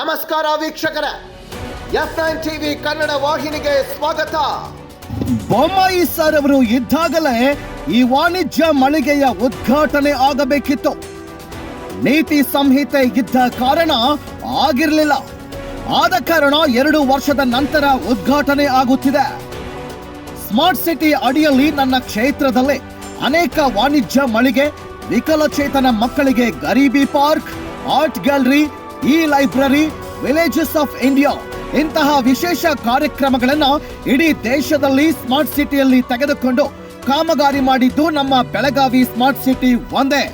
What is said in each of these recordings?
ನಮಸ್ಕಾರ ವೀಕ್ಷಕರ. F nine TV Kannada ವಾಹಿನಿಗೆ ಸ್ವಾಗತ. ಬೊಮ್ಮಾಯಿ ಸರ್ ಅವರು ಇದ್ದಾಗಲೇ ಈ ವಾಣಿಜ್ಯ ಮಳಿಗೆಯ ಉದ್ಘಾಟನೆ ಆಗಬೇಕಿತ್ತು. ನೀತಿ ಸಂಹಿತೆ ಇದ್ದ ಕಾರಣ ಆಗಿರಲಿಲ್ಲ. ಆದ ಕಾರಣ ಎರಡು ವರ್ಷದ ನಂತರ ಉದ್ಘಾಟನೆ ಆಗುತ್ತಿದೆ. ಸ್ಮಾರ್ಟ್ ಸಿಟಿ ಅಡಿಯಲ್ಲಿ ನನ್ನ ಕ್ಷೇತ್ರದಲ್ಲಿ ಅನೇಕ ವಾಣಿಜ್ಯ ಮಳಿಗೆ, ವಿಕಲಚೇತನ ಮಕ್ಕಳಿಗೆ ಗರೀಬಿ park, art gallery e library villages of India ಇಂತಹ ವಿಶೇಷ ಕಾರ್ಯಕ್ರಮಗಳನ್ನು ಇಡೀ ದೇಶದಲ್ಲಿ ಸ್ಮಾರ್ಟ್ ಸಿಟಿಯಲ್ಲಿ ತೆಗೆದುಕೊಂಡು ಕಾಮಗಾರಿ ಮಾಡಿದ್ದು ನಮ್ಮ ಬೆಳಗಾವಿ ಸ್ಮಾರ್ಟ್ ಸಿಟಿ ಒಂದೇ.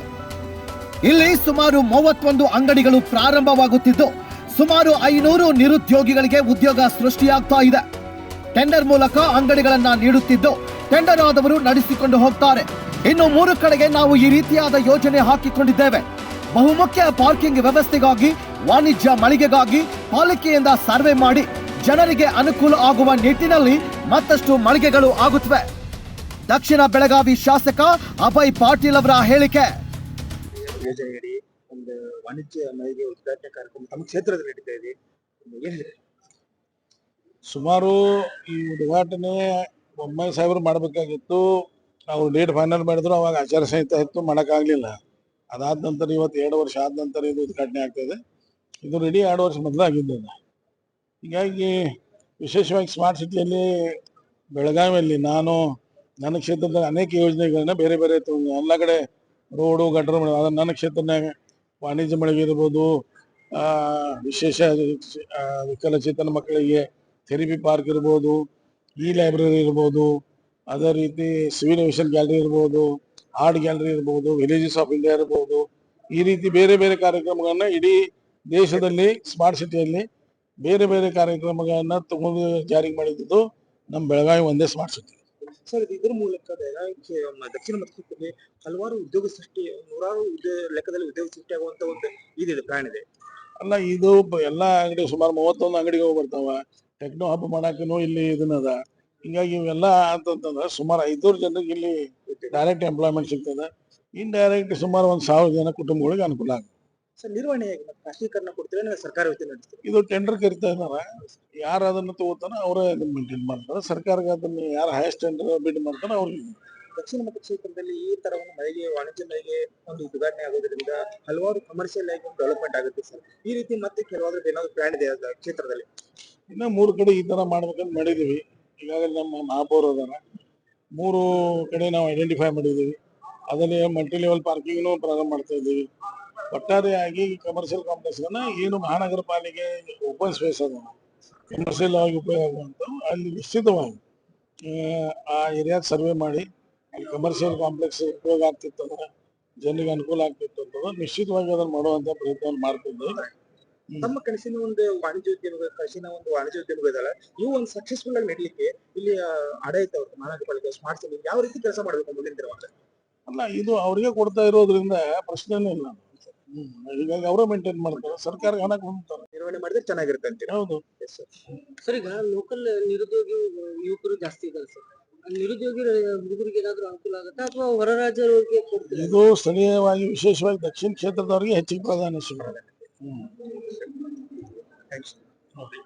ಇಲ್ಲಿ ಸುಮಾರು ಮೂವತ್ತೊಂದು ಅಂಗಡಿಗಳು ಪ್ರಾರಂಭವಾಗುತ್ತಿದ್ದು, ಸುಮಾರು ಐನೂರು ನಿರುದ್ಯೋಗಿಗಳಿಗೆ ಉದ್ಯೋಗ ಸೃಷ್ಟಿಯಾಗ್ತಾ ಇದೆ. ಟೆಂಡರ್ ಮೂಲಕ ಅಂಗಡಿಗಳನ್ನ ನೀಡುತ್ತಿದ್ದು ಟೆಂಡರ್ ಆದವರು ನಡೆಸಿಕೊಂಡು ಹೋಗ್ತಾರೆ. ಇನ್ನು ಮೂರು ಕಡೆಗೆ ನಾವು ಈ ರೀತಿಯಾದ ಯೋಜನೆ ಹಾಕಿಕೊಂಡಿದ್ದೇವೆ. ಬಹುಮುಖ್ಯ ಪಾರ್ಕಿಂಗ್ ವ್ಯವಸ್ಥೆಗಾಗಿ ವಾಣಿಜ್ಯ ಮಳಿಗೆಗಾಗಿ ಪಾಲಿಕೆಯಿಂದ ಸರ್ವೆ ಮಾಡಿ ಜನರಿಗೆ ಅನುಕೂಲ ಆಗುವ ನಿಟ್ಟಿನಲ್ಲಿ ಮತ್ತಷ್ಟು ಮಳಿಗೆಗಳು ಆಗುತ್ತವೆ. ದಕ್ಷಿಣ ಬೆಳಗಾವಿ ಶಾಸಕ ಅಭಯ್ ಪಾಟೀಲ್ ಅವರ ಹೇಳಿಕೆ. ಯೋಜನೆಯಡಿ ಒಂದು ವಾಣಿಜ್ಯ ಮಳಿಗೆ ಉದ್ಘಾಟನೆ ಕಾರ್ಯಕ್ರಮ ತಮ್ಮ ಕ್ಷೇತ್ರದಲ್ಲಿ ನಡೀತಾ ಇದೆ. ಸುಮಾರು ಈ ಉದ್ಘಾಟನೆ ಬೊಮ್ಮಾಯಿ ಸಾಹೇಬರು ಮಾಡಬೇಕಾಗಿತ್ತು. ಅವ್ರು ಡೇಟ್ ಫೈನಲ್ ಮಾಡಿದ್ರು ಅವಾಗ ಆಚಾರ ಸಂಹಿತೆ ಇತ್ತು ಮಾಡೋಕ್ಕಾಗಲಿಲ್ಲ. ಅದಾದ ನಂತರ ಇವತ್ತು ಎರಡು ವರ್ಷ ಆದ ನಂತರ ಇದು ಉದ್ಘಾಟನೆ ಆಗ್ತದೆ ಇದು ರೆಡಿ ಎರಡು ವರ್ಷ ಮೊದಲು ಆಗಿದ್ದು ಅದು. ಹೀಗಾಗಿ ವಿಶೇಷವಾಗಿ ಸ್ಮಾರ್ಟ್ ಸಿಟಿಯಲ್ಲಿ ಬೆಳಗಾವಿಯಲ್ಲಿ ನಾನು, ನನ್ನ ಕ್ಷೇತ್ರದಲ್ಲಿ ಅನೇಕ ಯೋಜನೆಗಳನ್ನ ಬೇರೆ ಬೇರೆ ಎಲ್ಲ ಕಡೆ ರೋಡು ಗಟ್ಟರ ಮಳೆ ಅದನ್ನು ನನ್ನ ಕ್ಷೇತ್ರನಾಗ ವಾಣಿಜ್ಯ ಮಳಿಗೆ ಇರ್ಬೋದು ವಿಶೇಷ ವಿಕಲಚೇತನ ಮಕ್ಕಳಿಗೆ ಥೆರಪಿ ಪಾರ್ಕ್ ಇರ್ಬೋದು ಇ ಲೈಬ್ರರಿ ಇರ್ಬೋದು, ಅದೇ ರೀತಿ ಸಿವಿಲ್ ಏವಿಯೇಷನ್ ಗ್ಯಾಲರಿ ಇರ್ಬೋದು ಆರ್ಟ್ ಗ್ಯಾಲರಿ ಇರಬಹುದು ವಿಲೇಜಸ್ ಆಫ್ ಇಂಡಿಯಾ ಇರಬಹುದು ಈ ರೀತಿ ಬೇರೆ ಬೇರೆ ಕಾರ್ಯಕ್ರಮಗಳನ್ನ ಇಡೀ ದೇಶದಲ್ಲಿ ಸ್ಮಾರ್ಟ್ ಸಿಟಿಯಲ್ಲಿ ಬೇರೆ ಬೇರೆ ಕಾರ್ಯಕ್ರಮಗಳನ್ನ ತಗೊಂಡು ಜಾರಿಗೆ ಮಾಡಿದ್ದು ನಮ್ಮ ಬೆಳಗಾವಿ ಒಂದೇ ಸ್ಮಾರ್ಟ್ ಸಿಟಿ ಸರ್ ಇದು ಇದ್ರ ಮೂಲಕ ಬೆಳಗಾವಿ ದಕ್ಷಿಣ ಮತ್ತು ಕ್ಷೇತ್ರದಲ್ಲಿ ಹಲವಾರು ಉದ್ಯೋಗ ಸೃಷ್ಟಿ ನೂರಾರು ಉದ್ಯೋಗ ಲೆಕ್ಕದಲ್ಲಿ ಉದ್ಯೋಗ ಸೃಷ್ಟಿ ಆಗುವಂತ ಒಂದು ಇದಿದೆ ಪ್ಲಾನ್ ಇದೆ. ಅಲ್ಲ ಇದು ಎಲ್ಲಾ ಅಂಗಡಿ ಸುಮಾರು ಮೂವತ್ತೊಂದು ಅಂಗಡಿಗೆ ಹೋಗಿ ಬರ್ತಾವ. ಟೆಕ್ನೋ ಹಬ್ ಮಾಡಾಕನು ಇಲ್ಲಿ ಇದನ್ನದ ಹಿಂಗಾಗಿ ಇವೆಲ್ಲ ಅಂತಂತಂದ್ರೆ ಸುಮಾರು ಐದೂರು ಜನರಿಗೆ ಇಲ್ಲಿ ಡೈರೆಕ್ಟ್ ಎಂಪ್ಲಾಯ್ಮೆಂಟ್ ಸಿಗ್ತದೆ. ಡೈರೆಕ್ಟ್ ಸುಮಾರು ಒಂದು ಸಾವಿರ ಜನ ಕುಟುಂಬಗಳಿಗೆ ಅನುಕೂಲ ಆಗುತ್ತೆ. ಸರ್ ನಿರ್ವಹಣೆ ಹೇಗೆ? ಮತ್ತೆ ಖಾಸಗೀಕರಣ ಕೊಡ್ತೀರಾ ನೀವು ಸರ್ಕಾರ ವತಿಯಿಂದ ನಡೆಸ್ತೀರಾ? ಇದು ಟೆಂಡರ್ ಕರಿತಾ ಇದ್ದಾರ ಯಾರು ಅದನ್ನ ತಗೋತಾನ ಅವರೇ ಅದನ್ನ ಮೇಂಟೈನ್ ಮಾಡ್ತಾರೆ. ಸರ್ಕಾರಕ್ಕೆ ಅದನ್ನ ಯಾರು ಹೈಯೆಸ್ಟ್ ಟೆಂಡರ್ ಬಿಡ್ ಮಾಡ್ತಾರ ಅವ್ರಿಗೆ ದಕ್ಷಿಣ ಮತ್ತು ಕ್ಷೇತ್ರದಲ್ಲಿ ಈ ತರ ಒಂದು ಮಳಿಗೆ ವಾಣಿಜ್ಯ ಮಳಿಗೆ ಒಂದು ಉದ್ಘಾಟನೆ ಆಗೋದ್ರಿಂದ ಹಲವಾರು ಕಮರ್ಷಿಯಲ್ ಆಗಿ ಒಂದು ಡೆವಲಪ್ಮೆಂಟ್ ಆಗುತ್ತೆ ಸರ್. ಈ ರೀತಿ ಮತ್ತೆ ಕೆಲವಾದ್ರೂ ಏನಾದ್ರು ಪ್ಲಾನ್ ಇದೆ ಕ್ಷೇತ್ರದಲ್ಲಿ? ಇನ್ನ ಮೂರು ಕಡೆ ಈ ತರ ಮಾಡ್ಬೇಕಂತ ಮಾಡಿದೀವಿ. ಈಗಾಗಲೇ ನಮ್ಮ ಮಹಾಪೌರ ಅದಾರ ಮೂರು ಕಡೆ ನಾವು ಐಡೆಂಟಿಫೈ ಮಾಡಿದ್ದೀವಿ. ಅದರಲ್ಲಿ ಮಲ್ಟಿ ಲೆವೆಲ್ ಪಾರ್ಕಿಂಗ್ನು ಪ್ರಾರಂಭ ಮಾಡ್ತಾ ಇದ್ದೀವಿ. ಒಟ್ಟಾರೆಯಾಗಿ ಕಮರ್ಷಿಯಲ್ ಕಾಂಪ್ಲೆಕ್ಸ್ ಏನು ಮಹಾನಗರ ಪಾಲಿಕೆ ಓಪನ್ ಸ್ಪೇಸ್ ಅದ ಕಮರ್ಷಿಯಲ್ ಆಗಿ ಉಪಯೋಗ ಆಗುವಂತ ಅಲ್ಲಿ ನಿಶ್ಚಿತವಾಗಿ ಆ, ಏರಿಯಾ ಸರ್ವೆ ಮಾಡಿ ಅಲ್ಲಿ ಕಮರ್ಷಿಯಲ್ ಕಾಂಪ್ಲೆಕ್ಸ್ ಉಪಯೋಗ ಆಗ್ತಿತ್ತು ಅಂದ್ರೆ ಜನರಿಗೆ ಅನುಕೂಲ ಆಗ್ತಿತ್ತು ಅಂತಂದ್ರೆ ನಿಶ್ಚಿತವಾಗಿ ಅದನ್ನು ಮಾಡುವಂತ ಪ್ರಯತ್ನವನ್ನು ಮಾಡ್ತಿದ್ದೆ ನಮ್ಮ ಕನಸಿನ ಒಂದು ವಾಣಿಜ್ಯೋದ್ಯಮ ಕನಸಿನ ಒಂದು ವಾಣಿಜ್ಯೋದ್ಯಮ ಇದಾವೆ ಇವು ಒಂದು ಸಕ್ಸಸ್ಫುಲ್ ಆಗಿ ನಡೀಲಿಕ್ಕೆ ಇಲ್ಲಿ ಆ, ಆಡಳಿತ ಮಹಾನಗರಪಾಲಿಕೆ ಮಹಾನಗರ ಪಾಲಿಕೆ ಸ್ಮಾರ್ಟ್ ಸಿಟಿ ಯಾವ ರೀತಿ ಕೆಲಸ ಮಾಡಬೇಕು ಮುಂದಿನ ದಿನಮಾನ ಅಲ್ಲ ಇದು ಅವ್ರಿಗೆ ಕೊಡ್ತಾ ಇರೋದ್ರಿಂದ ಪ್ರಶ್ನೆನೇ ಇಲ್ಲ. ಈಗ ಹೀಗಾಗಿ ಅವರೇ ಮೇಂಟೈನ್ ಮಾಡ್ತಾರೆ ಸರ್ಕಾರಕ್ಕೆ ಹಣ ಕೊಡ್ತಾರೆ ನಿರ್ವಹಣೆ ಮಾಡಿದ್ರೆ ಚೆನ್ನಾಗಿರುತ್ತೆ ಅಂತೀರಾ? ಹೌದು. ಸರ್ ಈಗ ಲೋಕಲ್ ನಿರುದ್ಯೋಗಿ ಯುವಕರು ಜಾಸ್ತಿ ಇದ್ದಾರೆ ಸರ್. ಅಲ್ಲಿ ನಿರುದ್ಯೋಗಿ ಹುಡುಗರಿಗೆ ಏನಾದ್ರು ಅನುಕೂಲ ಆಗುತ್ತಾ? ಅಥವಾ ಹೊರ ರಾಜ್ಯದವ್ರಿಗೆ ಕೊಡ್ತೀರಾ? ಇದು ಸ್ಥಳೀಯವಾಗಿ ವಿಶೇಷವಾಗಿ ದಕ್ಷಿಣ ಕ್ಷೇತ್ರದವರಿಗೆ ಹೆಚ್ಚಿಗೆ ಪ್ರಾಧಾನ್ಯ ಸಿಗುತ್ತೆ. ಹ್ಮ್. ಓಕೆ.